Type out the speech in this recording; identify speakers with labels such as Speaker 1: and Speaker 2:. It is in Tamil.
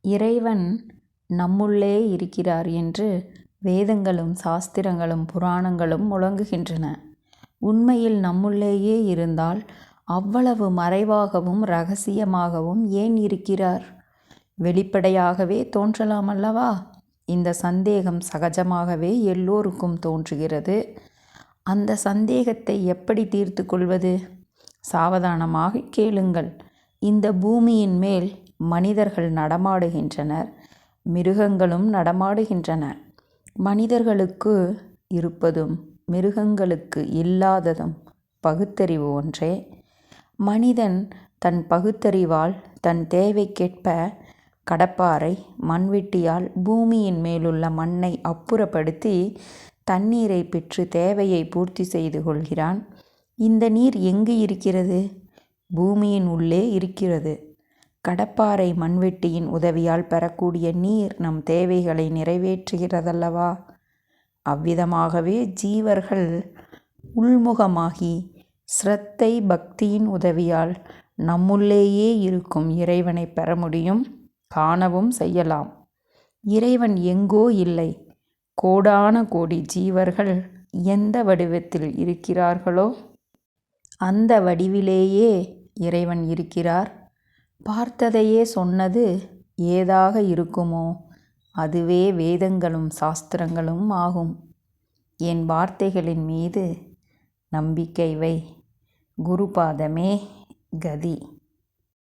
Speaker 1: இறைவன் நம்முள்ளே இருக்கிறார் என்று வேதங்களும் சாஸ்திரங்களும் புராணங்களும் முழங்குகின்றன. உண்மையில் நம்முள்ளேயே இருந்தால் அவ்வளவு மறைவாகவும் ரகசியமாகவும் ஏன் இருக்கிறார்? வெளிப்படையாகவே தோன்றலாமல்லவா? இந்த சந்தேகம் சகஜமாகவே எல்லோருக்கும் தோன்றுகிறது. அந்த சந்தேகத்தை எப்படி தீர்த்துக் கொள்வது? சாவதானமாகக் கேளுங்கள். இந்த பூமியின் மேல் மனிதர்கள் நடமாடுகின்றனர். மிருகங்களும் நடமாடுகின்றன. மனிதர்களுக்கு இருப்பதும் மிருகங்களுக்கு இல்லாததும் பகுத்தறிவு ஒன்றே. மனிதன் தன் பகுத்தறிவால் தன் தேவைக்கேற்ப கடப்பாறை மண்வெட்டியால் பூமியின் மேலுள்ள மண்ணை அப்புறப்படுத்தி தண்ணீரை பெற்று தேவையை பூர்த்தி செய்து கொள்கிறான். இந்த நீர் எங்கு இருக்கிறது? பூமியின் உள்ளே இருக்கிறது. கடப்பாறை மண்வெட்டியின் உதவியால் பெறக்கூடிய நீர் நம் தேவைகளை நிறைவேற்றுகிறதல்லவா? அவ்விதமாகவே ஜீவர்கள் உள்முகமாகி சிரத்தை பக்தியின் உதவியால் நம்முள்ளேயே இருக்கும் இறைவனைப் பெற முடியும் காணவும் செய்யலாம். இறைவன் எங்கோ இல்லை. கோடான கோடி ஜீவர்கள் எந்த வடிவத்தில் இருக்கிறார்களோ அந்த வடிவிலேயே இறைவன் இருக்கிறார். பார்த்ததையே சொன்னது ஏதாக இருக்குமோ அதுவே வேதங்களும் சாஸ்திரங்களும் ஆகும். என் வார்த்தைகளின் மீது நம்பிக்கை வை. குருபாதமே கதி.